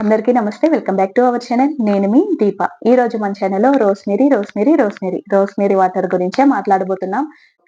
అందరికీ నమస్తే. Welcome back to our channel. నేను మీ దీప. ఈ రోజు మన ఛానల్లో rosemary rosemary rosemary. Rosemary water గురించే మాట్లాడబోతున్నాం.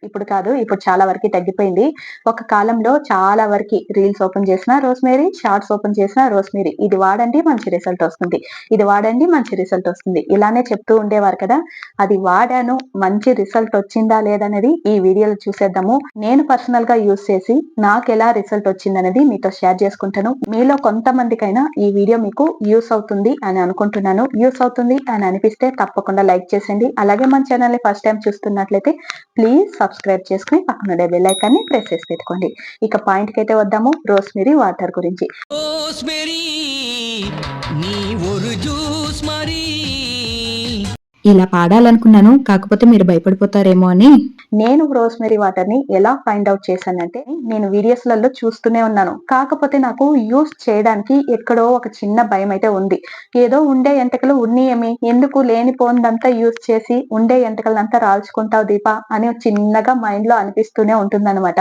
ఇప్పుడు కాదు ఇప్పుడు చాలా వరకు తగ్గిపోయింది. ఒక కాలంలో చాలా వరకు రీల్స్ ఓపెన్ చేసిన రోస్మేరీ షార్ట్స్ ఓపెన్ చేసిన రోస్మేరీ. ఇది వాడండి మంచి రిజల్ట్ వస్తుంది. ఇది వాడండి మంచి రిజల్ట్ వస్తుంది. ఇలానే చెప్తూ ఉండేవారు కదా. అది వాడాను మంచి రిజల్ట్ వచ్చిందా లేదనేది ఈ వీడియోలో చూసేద్దాము. నేను పర్సనల్గా యూస్ చేసి నాకు ఎలా రిజల్ట్ వచ్చిందనేది మీతో షేర్ చేసుకుంటాను. మీలో కొంతమందికైనా ఈ వీడియో మీకు యూస్ అవుతుంది అని అనుకుంటున్నాను. యూస్ అవుతుంది అని అనిపిస్తే తప్పకుండా లైక్ చేసేయండి. అలాగే మన ఛానల్ని ఫస్ట్ టైం చూస్తున్నట్లయితే ప్లీజ్ సబ్స్క్రైబ్ చేసుకుని పక్కన బెల్ ఐకాన్ని ప్రెస్ చేసి పెట్టుకోండి. ఇక పాయింట్ అయితే వద్దాము. రోస్మెరీ వాటర్ గురించి. రోస్మెరీ ఇలా పాడాలనుకున్నాను కాకపోతే మీరు భయపడిపోతారేమో అని. నేను రోస్మెరీ వాటర్ని ఎలా ఫైండ్ అవుట్ చేశానంటే నేను వీడియోస్లలో చూస్తూనే ఉన్నాను. కాకపోతే నాకు యూస్ చేయడానికి ఎక్కడో ఒక చిన్న భయం అయితే ఉంది. ఏదో ఉండే ఎంటకలు ఉన్నీయమి ఎందుకు లేనిపోందంతా యూస్ చేసి ఉండే ఎంటకలంతా రాల్చుకుంటావు దీప అని చిన్నగా మైండ్లో అనిపిస్తూనే ఉంటుందన్నమాట.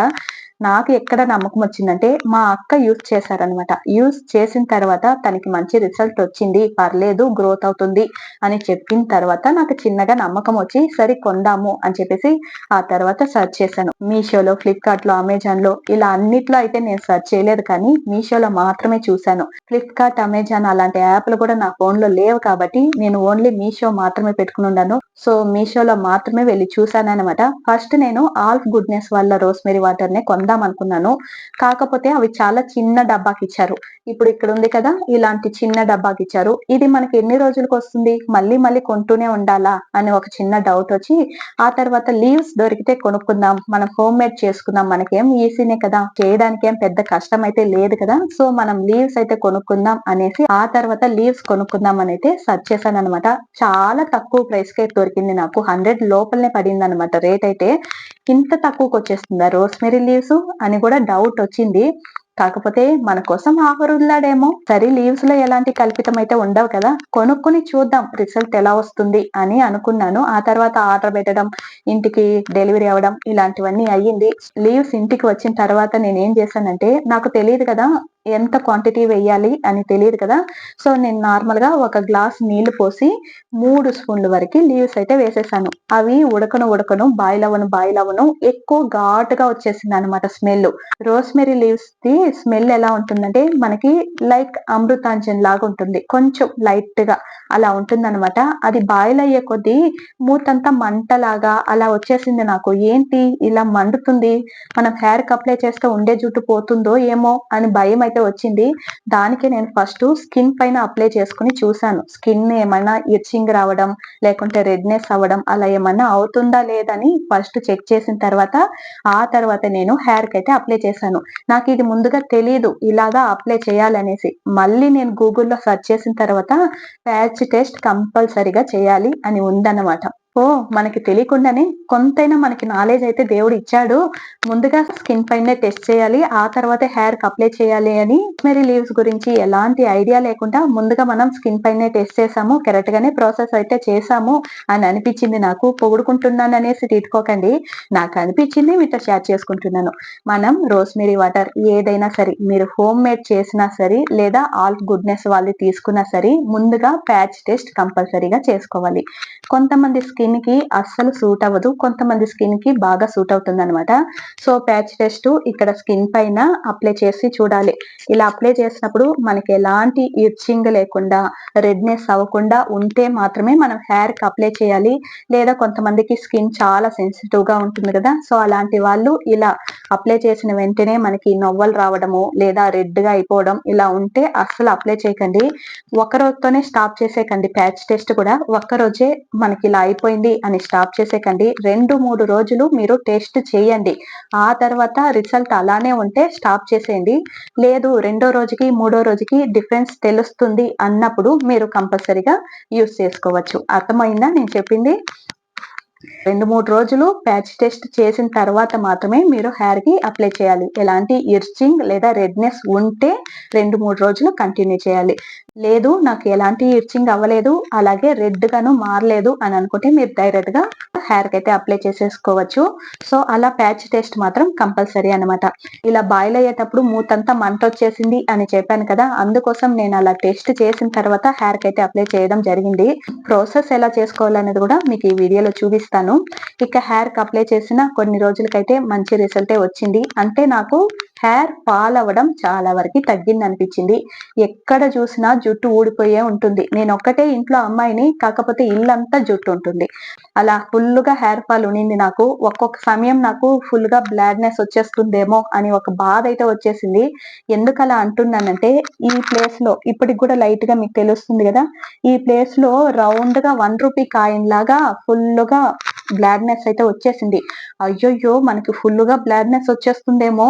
నాకు ఎక్కడ నమ్మకం వచ్చిందంటే మా అక్క యూస్ చేశారనమాట యూస్ చేసిన తర్వాత తనకి మంచి రిజల్ట్ వచ్చింది. పర్లేదు గ్రోత్ అవుతుంది అని చెప్పిన తర్వాత నాకు చిన్నగా నమ్మకం వచ్చి సరే కొందాము అని చెప్పేసి ఆ తర్వాత సెర్చ్ చేశాను. మీషోలో ఫ్లిప్కార్ట్లో అమెజాన్లో ఇలా అన్నిట్లో అయితే నేను సెర్చ్ చేయలేదు కానీ మీషోలో మాత్రమే చూశాను. ఫ్లిప్కార్ట్ అమెజాన్ అలాంటి యాప్లు కూడా నా ఫోన్లో లేవు కాబట్టి నేను ఓన్లీ మీషో మాత్రమే పెట్టుకుని ఉన్నాను. సో మీషోలో మాత్రమే వెళ్ళి చూశాను అనమాట ఫస్ట్ నేను ఆల్ఫ్ గుడ్నెస్ వాళ్ళ రోస్మెరీ వాటర్ నే కొందాం అనుకున్నాను. కాకపోతే అవి చాలా చిన్న డబ్బాకి ఇచ్చారు. ఇప్పుడు ఇక్కడ ఉంది కదా ఇలాంటి చిన్న డబ్బాకి ఇచ్చారు. ఇది మనకి ఎన్ని రోజులకు వస్తుంది? మళ్ళీ మళ్ళీ కొంటూనే ఉండాలా అని ఒక చిన్న డౌట్ వచ్చి ఆ తర్వాత లీవ్స్ దొరికితే కొనుక్కుందాం. మనం హోమ్ మేడ్ చేసుకుందాం. మనకేం ఈజీనే కదా. చేయడానికి ఏం పెద్ద కష్టం అయితే లేదు కదా. సో మనం లీవ్స్ అయితే కొనుక్కుందాం అనేసి ఆ తర్వాత లీవ్స్ కొనుక్కుందాం అని అయితే సర్చ్ చేశాను అనమాట చాలా తక్కువ ప్రైస్కి దొరికింది నాకు. హండ్రెడ్ లోపలనే పడింది అనమాట రేట్ అయితే ఇంత తక్కువకి వచ్చేస్తుందా. రోస్మెరీ లీవ్స్ అని కూడా డౌట్ వచ్చింది. కాకపోతే మన కోసం ఆఫర్ ఉందాడేమో సరే లీవ్స్లో ఎలాంటి కల్పితం అయితే ఉండవు కదా. కొనుక్కుని చూద్దాం రిజల్ట్ ఎలా వస్తుంది అని అనుకున్నాను. ఆ తర్వాత ఆర్డర్ పెట్టడం ఇంటికి డెలివరీ అవ్వడం ఇలాంటివన్నీ అయ్యింది. లీవ్స్ ఇంటికి వచ్చిన తర్వాత నేను ఏం చేశానంటే నాకు తెలియదు కదా ఎంత క్వాంటిటీ వేయాలి అని తెలియదు కదా? సో నేను నార్మల్గా ఒక గ్లాస్ నీళ్ళు పోసి మూడు స్పూన్ల వరకు లీవ్స్ అయితే వేసేసాను. అవి ఉడకను ఉడకను బాయిల్ అవ్వను బాయిల్ అవ్వను ఎక్కువ ఘాటుగా వచ్చేసింది అనమాట smell rosemary leaves the smell ఎలా ఉంటుందంటే మనకి లైక్ అమృతాంజన్ లాగా ఉంటుంది. కొంచెం లైట్గా అలా ఉంటుంది అనమాట అది బాయిల్ అయ్యే కొద్దీ మూతంతా మంటలాగా అలా వచ్చేసింది నాకు. ఏంటి ఇలా మండుతుంది? మనం హెయిర్ అప్లై చేస్తే ఉండే జుట్టు పోతుందో ఏమో అని భయం అయితే వచ్చింది దానికి నేను ఫస్ట్ స్కిన్ పైన అప్లై చేసుకుని చూసాను స్కిన్ ఏమైనా ఇచ్చింగ్ రావడం లేకుంటే రెడ్నెస్ అవ్వడం అలా ఏమైనా అవుతుందా లేదని ఫస్ట్ చెక్ చేసిన తర్వాత ఆ తర్వాత నేను హెయిర్కి అయితే అప్లై చేశాను. నాకు ఇది ముందుగా తెలియదు ఇలాగా అప్లై చేయాలనేసి. మళ్ళీ నేను గూగుల్లో సెర్చ్ చేసిన తర్వాత ప్యాచ్ టెస్ట్ కంపల్సరిగా చేయాలి అని ఉందన్నమాట. ఓ మనకి తెలియకుండానే కొంతైనా మనకి నాలెడ్జ్ అయితే దేవుడు ఇచ్చాడు. ముందుగా స్కిన్ పైన టెస్ట్ చేయాలి. ఆ తర్వాత హెయిర్కి అప్లై చేయాలి అని మెరీ లీవ్స్ గురించి ఎలాంటి ఐడియా లేకుండా ముందుగా మనం స్కిన్ పైన టెస్ట్ చేసాము. కరెక్ట్ గానే ప్రాసెస్ అయితే చేసాము అని అనిపించింది నాకు. పొగుడుకుంటున్నాను అనేసి తీసుకోకండి నాకు అనిపించింది మీతో షేర్ చేసుకుంటున్నాను. మనం రోస్మెరీ వాటర్ ఏదైనా సరే మీరు హోమ్ మేడ్ చేసినా సరే లేదా ఆల్ గుడ్నెస్ వాళ్ళు తీసుకున్నా సరే ముందుగా ప్యాచ్ టెస్ట్ కంపల్సరీగా చేసుకోవాలి. కొంతమంది స్కిన్ స్కిన్కి అస్సలు సూట్ అవ్వదు. కొంతమంది స్కిన్కి బాగా సూట్ అవుతుంది అనమాట సో ప్యాచ్ టెస్ట్ ఇక్కడ స్కిన్ పైన అప్లై చేసి చూడాలి. ఇలా అప్లై చేసినప్పుడు మనకి ఎలాంటి ఇర్చింగ్ లేకుండా రెడ్నెస్ అవ్వకుండా ఉంటే మాత్రమే మనం హెయిర్కి అప్లై చేయాలి. లేదా కొంతమందికి స్కిన్ చాలా సెన్సిటివ్గా ఉంటుంది కదా. సో అలాంటి వాళ్ళు ఇలా అప్లై చేసిన వెంటనే మనకి నవ్వలు రావడము లేదా రెడ్గా అయిపోవడం ఇలా ఉంటే అస్సలు అప్లై చేయకండి. ఒక రోజుతోనే స్టాప్ చేసేకండి ప్యాచ్ టెస్ట్ కూడా. ఒక్క రోజే మనకి ఇలా అయిపోయింది అని స్టాప్ చేసేకండి. రెండు మూడు రోజులు మీరు టెస్ట్ చేయండి. ఆ తర్వాత రిజల్ట్ అలానే ఉంటే స్టాప్ చేసేయండి. లేదు రెండో రోజుకి మూడో రోజుకి డిఫరెన్స్ తెలుస్తుంది అన్నప్పుడు మీరు కంపల్సరీగా యూస్ చేసుకోవచ్చు. అర్థమైందా? నేను చెప్పింది? రెండు మూడు రోజులు ప్యాచ్ టెస్ట్ చేసిన తర్వాత మాత్రమే మీరు హెయిర్కి అప్లై చేయాలి. ఎలాంటి ఇర్చింగ్ లేదా రెడ్నెస్ ఉంటే రెండు మూడు రోజులు కంటిన్యూ చేయాలి. లేదు నాకు ఎలాంటి ఇచ్చింగ్ అవ్వలేదు అలాగే రెడ్ గాను మారలేదు అని అనుకుంటే మీరు డైరెక్ట్గా హెయిర్కి అయితే అప్లై చేసేసుకోవచ్చు. సో అలా ప్యాచ్ టెస్ట్ మాత్రం కంపల్సరీ అన్నమాట. ఇలా బాయిల్ అయ్యేటప్పుడు మూతంతా మంట వచ్చేసింది అని చెప్పాను కదా అందుకోసం నేను అలా టెస్ట్ చేసిన తర్వాత హెయిర్కి అయితే అప్లై చేయడం జరిగింది. ప్రాసెస్ ఎలా చేసుకోవాలనేది కూడా మీకు ఈ వీడియోలో చూపిస్తాను. ఇక హెయిర్కి అప్లై చేసిన కొన్ని రోజులకైతే మంచి రిజల్టే వచ్చింది. అంటే నాకు హెయిర్ ఫాల్ అవ్వడం చాలా వరకు తగ్గింది అనిపించింది ఎక్కడ చూసినా జుట్టు ఊడిపోయే ఉంటుంది. నేను ఒక్కటే ఇంట్లో అమ్మాయిని కాకపోతే ఇల్లంతా జుట్టు ఉంటుంది. అలా ఫుల్గా హెయిర్ ఫాల్ ఉండింది నాకు. ఒక్కొక్క సమయం నాకు ఫుల్గా బ్లాడ్నెస్ వచ్చేస్తుందేమో అని ఒక బాధ అయితే వచ్చేసింది. ఎందుకు అలా అంటున్నానంటే ఈ ప్లేస్లో ఇప్పటికి కూడా లైట్గా మీకు తెలుస్తుంది కదా ఈ ప్లేస్లో రౌండ్గా వన్ రూపీ కాయిన్ లాగా ఫుల్గా బ్లాడ్నెస్ అయితే వచ్చేసింది. అయ్యయ్యో మనకి ఫుల్గా బ్లాడ్నెస్ వచ్చేస్తుందేమో.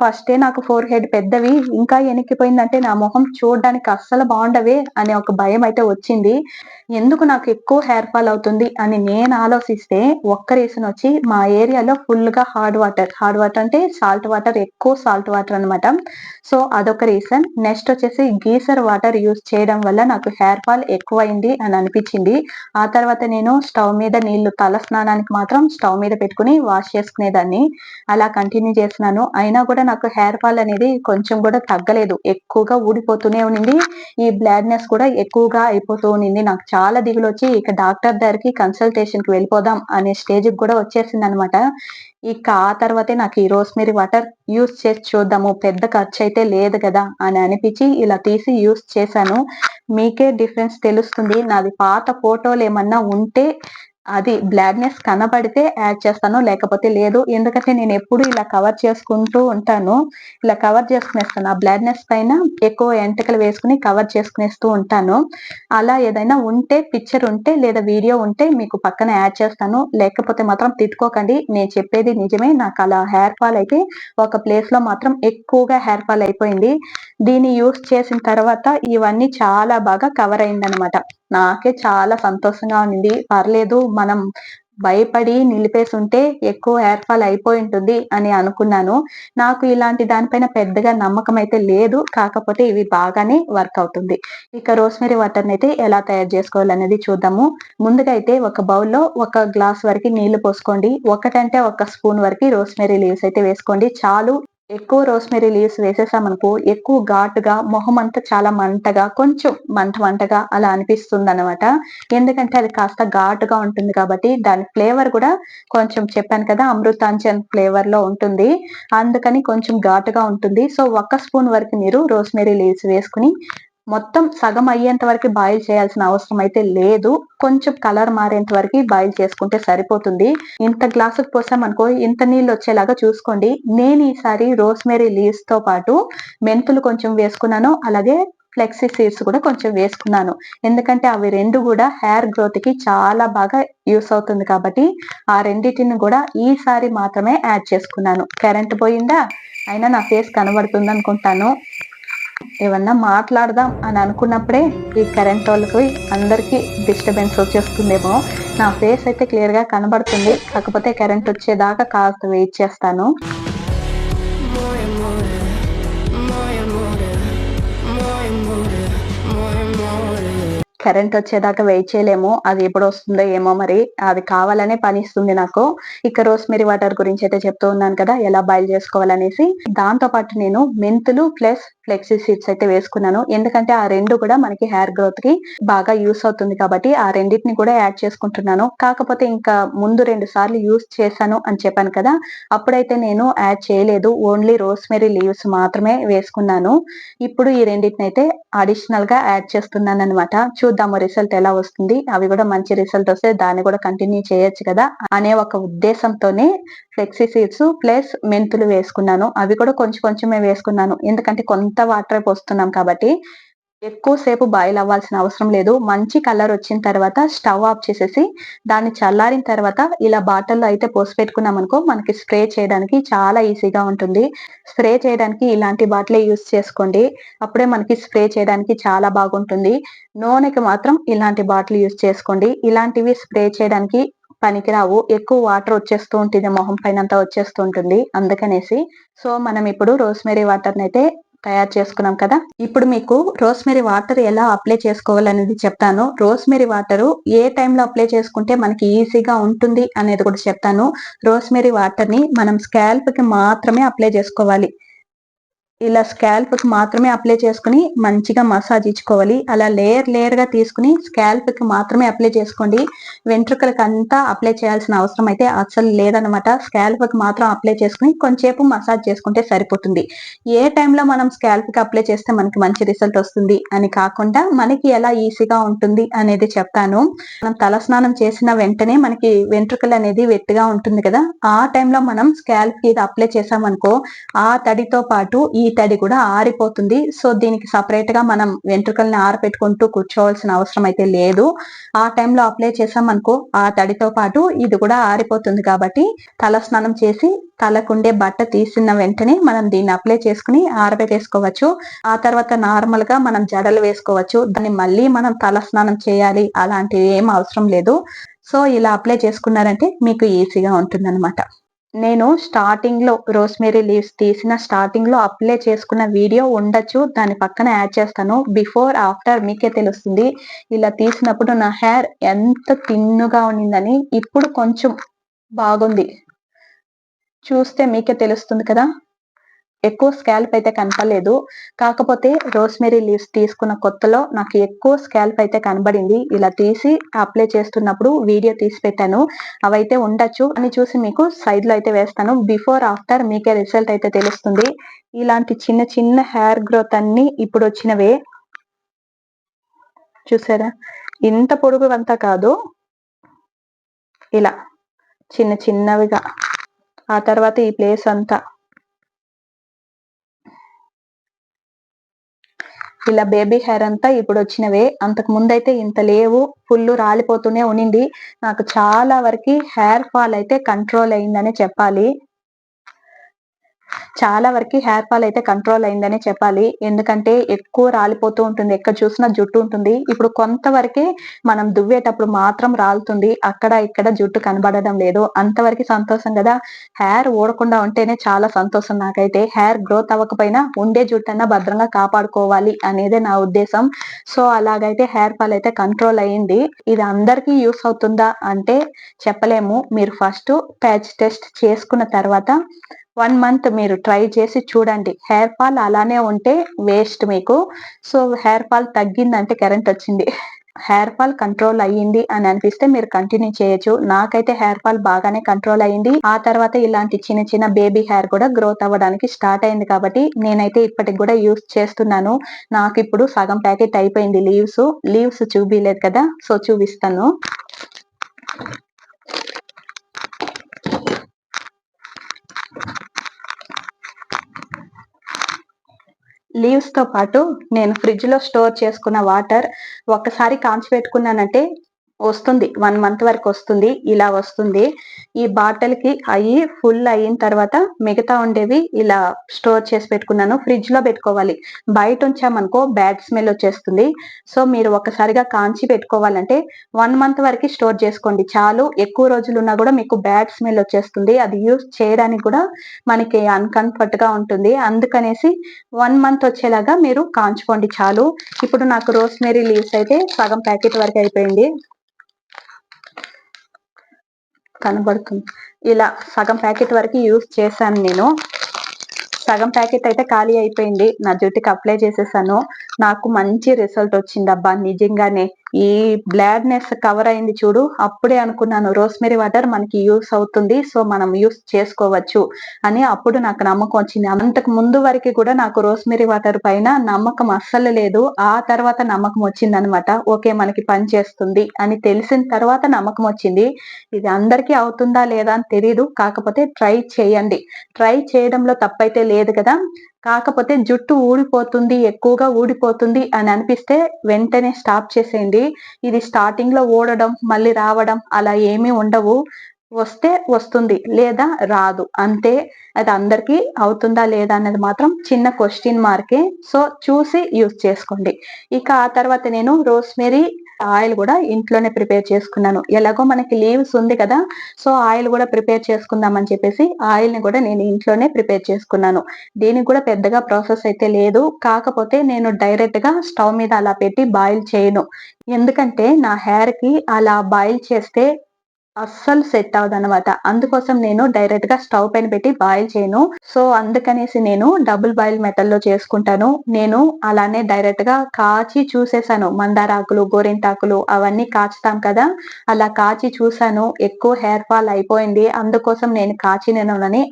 ఫస్టే నాకు ఫోర్ హెడ్ పెద్దవి. ఇంకా ఎనిక్కిపోయిందంటే నా మొహం చూడడానికి అస్సలు బాగుండవే అనే ఒక భయం అయితే వచ్చింది. ఎందుకు నాకు ఎక్కువ హెయిర్ ఫాల్ అవుతుంది అని నేను ఆలోచిస్తే ఒక్క రీసన్ వచ్చి మా ఏరియాలో ఫుల్గా హార్డ్ వాటర్. హార్డ్ వాటర్ అంటే సాల్ట్ వాటర్ ఎక్కువ సాల్ట్ వాటర్ అన్నమాట. సో అదొక రీజన్. నెక్స్ట్ వచ్చేసి గీసర్ వాటర్ యూస్ చేయడం వల్ల నాకు హెయిర్ ఫాల్ ఎక్కువైంది అని అనిపించింది. ఆ తర్వాత నేను స్టవ్ మీద నీళ్ళు తల స్నానానికి మాత్రం స్టవ్ మీద పెట్టుకుని వాష్ చేసుకునేదాన్ని. అలా కంటిన్యూ చేసినాను అయినా కూడా నాకు హెయిర్ ఫాల్ అనేది కొంచెం కూడా తగ్గలేదు. ఎక్కువగా ఊడిపోతూనే ఉండింది. ఈ బ్లాడ్నెస్ కూడా ఎక్కువగా అయిపోతూ ఉండింది. నాకు చాలా దిగులు వచ్చి ఇక డాక్టర్ దగ్గరికి కన్సల్టేషన్కి వెళ్ళిపోదాం అనే స్టేజ్ కూడా వచ్చేసింది అనమాట ఇక ఆ తర్వాతే నాకు ఈ రోస్మెరీ వాటర్ యూస్ చేసి చూద్దాము. పెద్ద ఖర్చు అయితే లేదు కదా అని అనిపించి ఇలా తీసి యూస్ చేశాను. మీకే డిఫరెన్స్ తెలుస్తుంది. నాది పాత ఫోటోలు ఏమన్నా ఉంటే అది బ్లాడ్నెస్ కనబడితే యాడ్ చేస్తాను లేకపోతే లేదు. ఎందుకంటే నేను ఎప్పుడు ఇలా కవర్ చేసుకుంటూ ఉంటాను. ఇలా కవర్ చేసుకునేస్తాను. ఆ బ్లాడ్నెస్ పైన ఎక్కువ ఎంటకలు వేసుకుని కవర్ చేసుకునేస్తూ ఉంటాను. అలా ఏదైనా ఉంటే పిక్చర్ ఉంటే లేదా వీడియో ఉంటే మీకు పక్కన యాడ్ చేస్తాను. లేకపోతే మాత్రం తిట్టుకోకండి. నేను చెప్పేది నిజమే. నాకు అలా హెయిర్ ఫాల్ అయితే ఒక ప్లేస్లో మాత్రం ఎక్కువగా హెయిర్ ఫాల్ అయిపోయింది. దీన్ని యూస్ చేసిన తర్వాత ఇవన్నీ చాలా బాగా కవర్ అయిందనమాట నాకే చాలా సంతోషంగా ఉంది. పర్లేదు మనం భయపడి నిలిపేసి ఉంటే ఎక్కువ హెయిర్ ఫాల్ అయిపోయి ఉంటుంది అని అనుకున్నాను. నాకు ఇలాంటి దానిపైన పెద్దగా నమ్మకం అయితే లేదు. కాకపోతే ఇవి బాగానే వర్క్ అవుతుంది. ఇక రోస్మెరీ వాటర్ అయితే ఎలా తయారు చేసుకోవాలనేది చూద్దాము. ముందుగా అయితే ఒక బౌల్లో ఒక గ్లాస్ వరకు నీళ్ళు పోసుకోండి. ఒకటంటే ఒక స్పూన్ వరకు రోస్మెరీ లీవ్స్ అయితే వేసుకోండి. చాలు. ఎక్కువ రోస్మెరీ లీవ్స్ వేసేసామనుకో ఎక్కువ ఘాటుగా మొహం అంతా చాలా మంటగా కొంచెం మంట మంటగా అలా అనిపిస్తుంది అనమాట ఎందుకంటే అది కాస్త ఘాటుగా ఉంటుంది కాబట్టి దాని ఫ్లేవర్ కూడా కొంచెం చెప్పాను కదా అమృతాంజన్ ఫ్లేవర్లో ఉంటుంది. అందుకని కొంచెం ఘాటుగా ఉంటుంది. సో ఒక్క స్పూన్ వరకు మీరు రోస్మెరీ లీవ్స్ వేసుకుని మొత్తం సగం అయ్యేంత వరకు బాయిల్ చేయాల్సిన అవసరం అయితే లేదు. కొంచెం కలర్ మారేంత వరకు బాయిల్ చేసుకుంటే సరిపోతుంది. ఇంత గ్లాసుకు పోసామనుకో ఇంత నీళ్ళు వచ్చేలాగా చూసుకోండి. నేను ఈసారి రోస్మెరీ లీవ్స్తో పాటు మెంతులు కొంచెం వేసుకున్నాను. అలాగే ఫ్లెక్సీ సీడ్స్ కూడా కొంచెం వేసుకున్నాను. ఎందుకంటే అవి రెండు కూడా హెయిర్ గ్రోత్కి చాలా బాగా యూస్ అవుతుంది కాబట్టి ఆ రెండింటిని కూడా ఈసారి మాత్రమే యాడ్ చేసుకున్నాను. కరెంట్ పోయిందా? అయినా నా ఫేస్ కనబడుతుంది అనుకుంటాను. ఏమన్నా మాట్లాడదాం అని అనుకున్నప్పుడే ఈ కరెంట్ వాళ్ళకి అందరికి డిస్టర్బెన్స్ వచ్చేస్తుందేమో. నా ఫేస్ అయితే క్లియర్గా కనబడుతుంది. కాకపోతే కరెంట్ వచ్చేదాకా కాస్త వెయిట్ చేస్తాను. కరెంట్ వచ్చేదాకా వెయిట్ చేయలేము. అది ఎప్పుడు వస్తుందో ఏమో మరి. అది కావాలనే పని ఇస్తుంది నాకు. ఇక రోస్మెరీ వాటర్ గురించి అయితే చెప్తూ ఉన్నాను కదా ఎలా బాయిల్ చేసుకోవాలనేసి. దాంతో పాటు నేను మెంతులు ప్లస్ ఫ్లెక్సీ సీడ్స్ అయితే వేసుకున్నాను. ఎందుకంటే ఆ రెండు కూడా మనకి హెయిర్ గ్రోత్కి బాగా యూస్ అవుతుంది కాబట్టి ఆ రెండింటిని కూడా యాడ్ చేసుకుంటున్నాను. కాకపోతే ఇంకా ముందు రెండు సార్లు యూస్ చేశాను అని చెప్పాను కదా అప్పుడైతే నేను యాడ్ చేయలేదు. ఓన్లీ రోస్మెరీ లీవ్స్ మాత్రమే వేసుకున్నాను. ఇప్పుడు ఈ రెండింటిని అయితే అడిషనల్గా యాడ్ చేస్తున్నాను అనమాట చూద్దాము రిజల్ట్ ఎలా వస్తుంది. అవి కూడా మంచి రిజల్ట్ వస్తే దాన్ని కూడా కంటిన్యూ చేయొచ్చు కదా అనే ఒక ఉద్దేశంతోనే ఫ్లెక్సీ సీడ్స్ ప్లస్ మెంతులు వేసుకున్నాను. అవి కూడా కొంచెం కొంచెమే వేసుకున్నాను. ఎందుకంటే కొంత వాటర్ పోస్తున్నాం కాబట్టి ఎక్కువసేపు బాయిల్ అవ్వాల్సిన అవసరం లేదు. మంచి కలర్ వచ్చిన తర్వాత స్టవ్ ఆఫ్ చేసేసి దాన్ని చల్లారిన తర్వాత ఇలా బాటిల్లో అయితే పోసి పెట్టుకున్నాం అనుకో మనకి స్ప్రే చేయడానికి చాలా ఈజీగా ఉంటుంది. స్ప్రే చేయడానికి ఇలాంటి బాటిలే యూస్ చేసుకోండి. అప్పుడే మనకి స్ప్రే చేయడానికి చాలా బాగుంటుంది. నూనెకి మాత్రం ఇలాంటి బాటిల్ యూస్ చేసుకోండి. ఇలాంటివి స్ప్రే చేయడానికి పనికిరావు. ఎక్కువ వాటర్ వచ్చేస్తూ ఉంటుంది మొహం పైన అంతా వచ్చేస్తూ ఉంటుంది. అందుకనేసి సో మనం ఇప్పుడు రోస్మెరీ వాటర్ని అయితే తయారు చేసుకున్నాం కదా. ఇప్పుడు మీకు రోస్మెరీ వాటర్ ఎలా అప్లై చేసుకోవాలనేది చెప్తాను. రోస్మెరీ వాటర్ ఏ టైంలో అప్లై చేసుకుంటే మనకి ఈజీగా ఉంటుంది అనేది కూడా చెప్తాను. రోస్మెరీ వాటర్ని మనం స్కాల్ప్కి మాత్రమే అప్లై చేసుకోవాలి. ఇలా స్కాల్ప్కి మాత్రమే అప్లై చేసుకుని మంచిగా మసాజ్ ఇచ్చుకోవాలి. అలా లేయర్ లేయర్గా తీసుకుని స్కాల్ప్కి మాత్రమే అప్లై చేసుకోండి. వెంట్రుకలకు అంతా అప్లై చేయాల్సిన అవసరం అయితే అసలు లేదనమాట స్కాల్ప్కి మాత్రం అప్లై చేసుకుని కొంచెంసేపు మసాజ్ చేసుకుంటే సరిపోతుంది. ఏ టైంలో మనం స్కాల్ప్కి అప్లై చేస్తే మనకి మంచి రిజల్ట్ వస్తుంది అని కాకుండా మనకి ఎలా ఈజీగా ఉంటుంది అనేది చెప్తాను. మనం తలస్నానం చేసిన వెంటనే మనకి వెంట్రుకలు అనేది వెట్టుగా ఉంటుంది కదా. ఆ టైంలో మనం స్కాల్ప్కి ఇది అప్లై చేసామనుకో ఆ తడితో పాటు ఈ తడి కూడా ఆరిపోతుంది. సో దీనికి సపరేట్గా మనం వెంట్రుకల్ని ఆరపెట్టుకుంటూ కూర్చోవాల్సిన అవసరం అయితే లేదు. ఆ టైంలో అప్లై చేసామనుకో ఆ తడితో పాటు ఇది కూడా ఆరిపోతుంది కాబట్టి తల స్నానం చేసి తలకుండే బట్ట తీసిన వెంటనే మనం దీన్ని అప్లై చేసుకుని ఆరబెట్టేసుకోవచ్చు. ఆ తర్వాత నార్మల్గా మనం జడలు వేసుకోవచ్చు. దాన్ని మళ్ళీ మనం తల స్నానం చేయాలి అలాంటివి ఏం అవసరం లేదు. సో ఇలా అప్లై చేసుకున్నారంటే మీకు ఈజీగా ఉంటుంది నేను స్టార్టింగ్లో రోస్మేరీ లీవ్స్ తీసిన స్టార్టింగ్లో అప్లై చేసుకున్న వీడియో ఉండొచ్చు. దాని పక్కన యాడ్ చేస్తాను. బిఫోర్ ఆఫ్టర్ మీకే తెలుస్తుంది. ఇలా తీసినప్పుడు నా హెయిర్ ఎంత తిన్నుగా ఉండిందని ఇప్పుడు కొంచెం బాగుంది. చూస్తే మీకే తెలుస్తుంది కదా? ఎక్కువ స్కాల్ప్ అయితే కనపడలేదు. కాకపోతే రోస్మెరీ లీవ్స్ తీసుకున్న కొత్తలో నాకు ఎక్కువ స్కాల్ప్ అయితే కనబడింది. ఇలా తీసి అప్లై చేస్తున్నప్పుడు వీడియో తీసి పెట్టాను. అవైతే ఉండొచ్చు. అని చూసి మీకు సైడ్లో అయితే వేస్తాను. బిఫోర్ ఆఫ్టర్ మీకే రిజల్ట్ అయితే తెలుస్తుంది. ఇలాంటి చిన్న చిన్న హెయిర్ గ్రోత్ అన్ని ఇప్పుడు వచ్చినవే. చూసారా? ఇంత పొడుగు అంతా కాదు. ఇలా చిన్న చిన్నవిగా. ఆ తర్వాత ఈ ప్లేస్ అంతా. ఇలా బేబీ హెయిర్ అంతా ఇప్పుడు వచ్చినవే. అంతకు ముందైతే ఇంత లేవు. ఫుల్ రాలిపోతూనే ఉనింది. నాకు చాలా వరకు హెయిర్ ఫాల్ అయితే కంట్రోల్ అయిందనే చెప్పాలి. చాలా వరకు హెయిర్ ఫాల్ అయితే కంట్రోల్ అయిందనే చెప్పాలి. ఎందుకంటే ఎక్కువ రాలిపోతూ ఉంటుంది ఎక్కడ చూసినా జుట్టు ఉంటుంది. ఇప్పుడు కొంతవరకే మనం దువ్వేటప్పుడు మాత్రం రాలుతుంది. అక్కడ ఇక్కడ జుట్టు కనబడడం లేదు. అంతవరకు సంతోషం కదా. హెయిర్ ఊడకుండా ఉంటేనే చాలా సంతోషం నాకైతే. హెయిర్ గ్రోత్ అవ్వకపోయినా ఉండే జుట్టు అన్నా భద్రంగా కాపాడుకోవాలి అనేదే నా ఉద్దేశం. సో అలాగైతే హెయిర్ ఫాల్ అయితే కంట్రోల్ అయ్యింది ఇది అందరికీ యూస్ అవుతుందా అంటే చెప్పలేము. మీరు ఫస్ట్ ప్యాచ్ టెస్ట్ చేసుకున్న తర్వాత వన్ మంత్ మీరు ట్రై చేసి చూడండి. హెయిర్ ఫాల్ అలానే ఉంటే వేస్ట్ మీకు. సో హెయిర్ ఫాల్ తగ్గిందంటే కరెంట్ వచ్చింది. హెయిర్ ఫాల్ కంట్రోల్ అయ్యింది అని అనిపిస్తే మీరు కంటిన్యూ చేయొచ్చు. నాకైతే హెయిర్ ఫాల్ బాగానే కంట్రోల్ అయ్యింది. ఆ తర్వాత ఇలాంటి చిన్న చిన్న బేబీ హెయిర్ కూడా గ్రోత్ అవ్వడానికి స్టార్ట్ అయింది కాబట్టి నేనైతే ఇప్పటికి కూడా యూస్ చేస్తున్నాను. నాకు ఇప్పుడు సగం ప్యాకెట్ అయిపోయింది లీవ్స్ లీవ్స్ చూపిలేదు కదా సో చూపిస్తాను. లీవ్స్తో పాటు నేను ఫ్రిడ్జ్లో స్టోర్ చేసుకున్న వాటర్ ఒక్కసారి కాంచి పెట్టుకున్నానంటే వస్తుంది. వన్ మంత్ వరకు వస్తుంది. ఇలా వస్తుంది. ఈ బాటిల్కి అయ్యి ఫుల్ అయిన తర్వాత మిగతా ఉండేవి ఇలా స్టోర్ చేసి పెట్టుకున్నాను. ఫ్రిడ్జ్లో పెట్టుకోవాలి. బయట ఉంచామనుకో బ్యాడ్ స్మెల్ వచ్చేస్తుంది. సో మీరు ఒకసారిగా కాంచి పెట్టుకోవాలంటే వన్ మంత్ వరకు స్టోర్ చేసుకోండి. చాలు. ఎక్కువ రోజులు ఉన్నా కూడా మీకు బ్యాడ్ స్మెల్ వచ్చేస్తుంది. అది యూజ్ చేయడానికి కూడా మనకి అన్కంఫర్ట్గా ఉంటుంది. అందుకనేసి వన్ మంత్ వచ్చేలాగా మీరు కాంచుకోండి. చాలు. ఇప్పుడు నాకు రోస్మెరీ లీవ్స్ అయితే సగం ప్యాకెట్ వరకు అయిపోయింది. కనబడుతుంది. ఇలా సగం ప్యాకెట్ వరకు యూస్ చేశాను నేను. సగం ప్యాకెట్ అయితే ఖాళీ అయిపోయింది. నా జుట్టుకి అప్లై చేసేసాను. నాకు మంచి రిజల్ట్ వచ్చింది అబ్బా నిజంగానే ఈ బ్లాడ్నెస్ కవర్ అయింది చూడు. అప్పుడే అనుకున్నాను రోస్మెరీ వాటర్ మనకి యూస్ అవుతుంది సో మనం యూస్ చేసుకోవచ్చు అని అప్పుడు నాకు నమ్మకం వచ్చింది. అంతకు ముందు వరకు కూడా నాకు రోస్మెరీ వాటర్ పైన నమ్మకం అస్సలు లేదు. ఆ తర్వాత నమ్మకం వచ్చింది అనమాట ఓకే మనకి పని చేస్తుంది అని తెలిసిన తర్వాత నమ్మకం వచ్చింది. ఇది అందరికీ అవుతుందా లేదా అని తెలియదు కాకపోతే ట్రై చేయండి. ట్రై చేయడంలో తప్పైతే లేదు కదా. కాకపోతే జుట్టు ఊడిపోతుంది ఎక్కువగా ఊడిపోతుంది అని అనిపిస్తే వెంటనే స్టాప్ చేసేయండి. ఇది స్టార్టింగ్లో ఊడడం మళ్ళీ రావడం అలా ఏమీ ఉండవు. వస్తే వస్తుంది లేదా రాదు. అంతే. అది అందరికీ అవుతుందా లేదా అనేది మాత్రం చిన్న క్వశ్చన్ మార్కే సో చూసి యూజ్ చేసుకోండి. ఇక ఆ తర్వాత నేను రోస్మెరీ ఆయిల్ కూడా ఇంట్లోనే ప్రిపేర్ చేసుకున్నాను. ఎలాగో మనకి లీవ్స్ ఉంది కదా సో ఆయిల్ కూడా ప్రిపేర్ చేసుకుందాం అని చెప్పేసి ఆయిల్ని కూడా నేను ఇంట్లోనే ప్రిపేర్ చేసుకున్నాను. దీనికి కూడా పెద్దగా ప్రాసెస్ అయితే లేదు. కాకపోతే నేను డైరెక్ట్గా స్టవ్ మీద అలా పెట్టి బాయిల్ చేయను. ఎందుకంటే నా హెయిర్కి అలా బాయిల్ చేస్తే అస్సలు సెట్ అవ్వదు అనమాట అందుకోసం నేను డైరెక్ట్గా స్టవ్ పైన పెట్టి బాయిల్ చేయను. సో అందుకనేసి నేను డబుల్ బాయిల్ మెథడ్లో చేసుకుంటాను. నేను అలానే డైరెక్ట్గా కాచి చూసేసాను. మందారాకులు గోరింటాకులు అవన్నీ కాచుతాం కదా? అలా కాచి చూసాను. ఎక్కువ హెయిర్ ఫాల్ అయిపోయింది. అందుకోసం నేను కాచి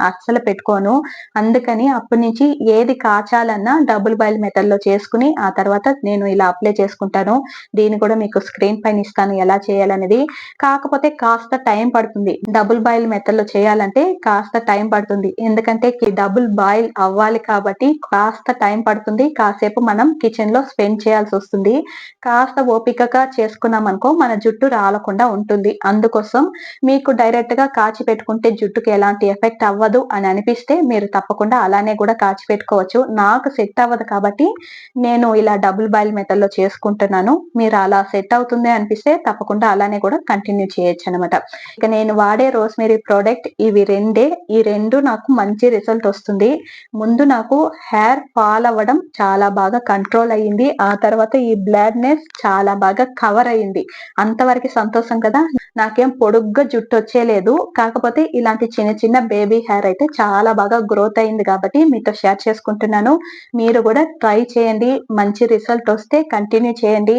అస్సలు పెట్టుకోను. అందుకని అప్పటి నుంచి ఏది కాచాలన్నా డబుల్ బాయిల్ మెథడ్లో చేసుకుని ఆ తర్వాత నేను ఇలా అప్లై చేసుకుంటాను. దీన్ని కూడా మీకు స్క్రీన్ పైన ఇస్తాను ఎలా చేయాలనేది. కాకపోతే కాస్త టైం పడుతుంది. డబుల్ బాయిల్ మెథడ్లో చేయాలంటే కాస్త టైం పడుతుంది. ఎందుకంటే డబుల్ బాయిల్ అవ్వాలి కాబట్టి కాస్త టైం పడుతుంది. కాసేపు మనం కిచెన్లో స్పెండ్ చేయాల్సి వస్తుంది. కాస్త ఓపికగా చేసుకున్నాం అనుకో మన జుట్టు రాలకుండా ఉంటుంది. అందుకోసం మీకు డైరెక్ట్గా కాచి పెట్టుకుంటే జుట్టుకి ఎలాంటి ఎఫెక్ట్ అవ్వదు అని అనిపిస్తే మీరు తప్పకుండా అలానే కూడా కాచి పెట్టుకోవచ్చు. నాకు సెట్ అవ్వదు కాబట్టి నేను ఇలా డబుల్ బాయిల్ మెథడ్లో చేసుకుంటున్నాను. మీరు అలా సెట్ అవుతుంది అనిపిస్తే తప్పకుండా అలానే కూడా కంటిన్యూ చేయొచ్చు అనమాట ఇక నేను వాడే రోస్మేరీ ప్రోడక్ట్ ఇవి రెండే. ఈ రెండు నాకు మంచి రిజల్ట్ వస్తుంది. ముందు నాకు హెయిర్ ఫాల్ అవ్వడం చాలా బాగా కంట్రోల్ అయ్యింది. ఆ తర్వాత ఈ బ్లాడ్నెస్ చాలా బాగా కవర్ అయ్యింది. అంతవరకు సంతోషం కదా. నాకేం పొడుగ్గా జుట్టు వచ్చేలేదు కాకపోతే ఇలాంటి చిన్న చిన్న బేబీ హెయిర్ అయితే చాలా బాగా గ్రోత్ అయింది కాబట్టి మీతో షేర్ చేసుకుంటున్నాను. మీరు కూడా ట్రై చేయండి. మంచి రిజల్ట్ వస్తే కంటిన్యూ చేయండి.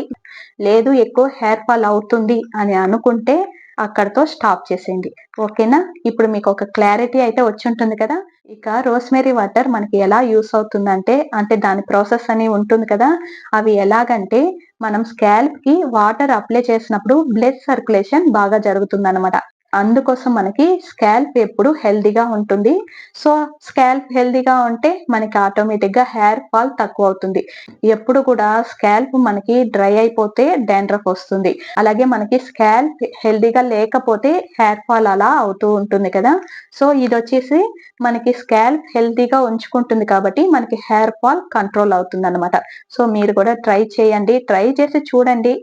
లేదు ఎక్కువ హెయిర్ ఫాల్ అవుతుంది అని అనుకుంటే అక్కడతో స్టాప్ చేసేయండి. ఓకేనా? ఇప్పుడు మీకు ఒక క్లారిటీ అయితే వచ్చి ఉంటుంది కదా? ఇక రోస్మేరీ వాటర్ మనకి ఎలా యూస్ అవుతుందంటే అంటే దాని ప్రాసెస్ అని ఉంటుంది కదా? అవి ఎలాగంటే మనం స్కాల్ప్కి వాటర్ అప్లై చేసినప్పుడు బ్లడ్ సర్క్యులేషన్ బాగా జరుగుతుంది అనమాట అందుకోసం మనకి స్కాల్ప్ ఎప్పుడు హెల్దీగా ఉంటుంది. సో స్కాల్ప్ హెల్దీగా ఉంటే మనకి ఆటోమేటిక్గా హెయిర్ ఫాల్ తక్కువ అవుతుంది. ఎప్పుడు కూడా స్కాల్ప్ మనకి డ్రై అయిపోతే డాండ్రఫ్ వస్తుంది. అలాగే మనకి స్కాల్ప్ హెల్దీగా లేకపోతే హెయిర్ ఫాల్ అలా అవుతూ ఉంటుంది కదా. సో ఇది వచ్చేసి మనకి స్కాల్ప్ హెల్దీగా ఉంచుకుంటుంది కాబట్టి మనకి హెయిర్ ఫాల్ కంట్రోల్ అవుతుంది అనమాట సో మీరు కూడా ట్రై చేయండి. ట్రై చేసి చూడండి.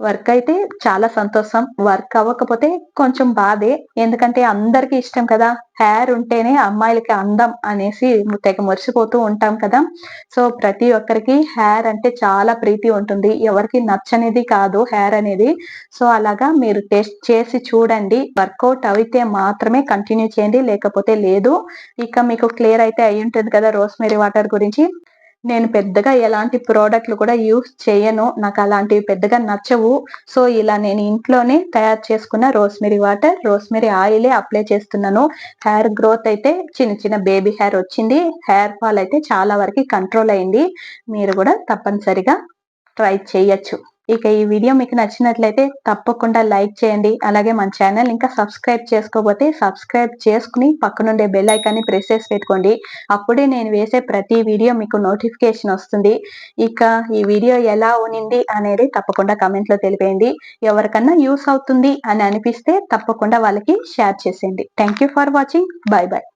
వర్క్ అయితే చాలా సంతోషం. వర్క్ అవ్వకపోతే కొంచెం బాధే. ఎందుకంటే అందరికి ఇష్టం కదా. హెయిర్ ఉంటేనే అమ్మాయిలకి అందం అనేసి తెగ మురిసిపోతూ ఉంటాం కదా. సో ప్రతి ఒక్కరికి హెయిర్ అంటే చాలా ప్రీతి ఉంటుంది. ఎవరికి నచ్చనిది కాదు హెయిర్ అనేది. సో అలాగా మీరు టెస్ట్ చేసి చూడండి. వర్కౌట్ అయితే మాత్రమే కంటిన్యూ చేయండి. లేకపోతే లేదు. ఇక మీకు క్లియర్ అయితే అయి ఉంటుంది కదా రోస్మెరీ వాటర్ గురించి. నేను పెద్దగా ఎలాంటి ప్రోడక్ట్లు కూడా యూస్ చేయను. నాకు అలాంటివి పెద్దగా నచ్చవు. సో ఇలా నేను ఇంట్లోనే తయారు చేసుకున్న రోస్మెరీ వాటర్ రోస్మెరీ ఆయిలే అప్లై చేస్తున్నాను. హెయిర్ గ్రోత్ అయితే చిన్న చిన్న బేబీ హెయిర్ వచ్చింది. హెయిర్ ఫాల్ అయితే చాలా వరకు కంట్రోల్ అయింది. మీరు కూడా తప్పనిసరిగా ట్రై చేయొచ్చు. ఇక ఈ వీడియో మీకు నచ్చినట్లయితే తప్పకుండా లైక్ చేయండి. అలాగే మన ఛానల్ ఇంకా సబ్స్క్రైబ్ చేసుకోకపోతే సబ్స్క్రైబ్ చేసుకుని పక్కనుండే బెల్ ఐకాన్ని ప్రెస్ చేసి పెట్టుకోండి. అప్పుడే నేను వేసే ప్రతి వీడియో మీకు నోటిఫికేషన్ వస్తుంది. ఇక ఈ వీడియో ఎలా ఉనింది అనేది తప్పకుండా కమెంట్లో తెలిపేయండి. ఎవరికన్నా యూస్ అవుతుంది అని అనిపిస్తే తప్పకుండా వాళ్ళకి షేర్ చేసేయండి. Thank for watching bye bye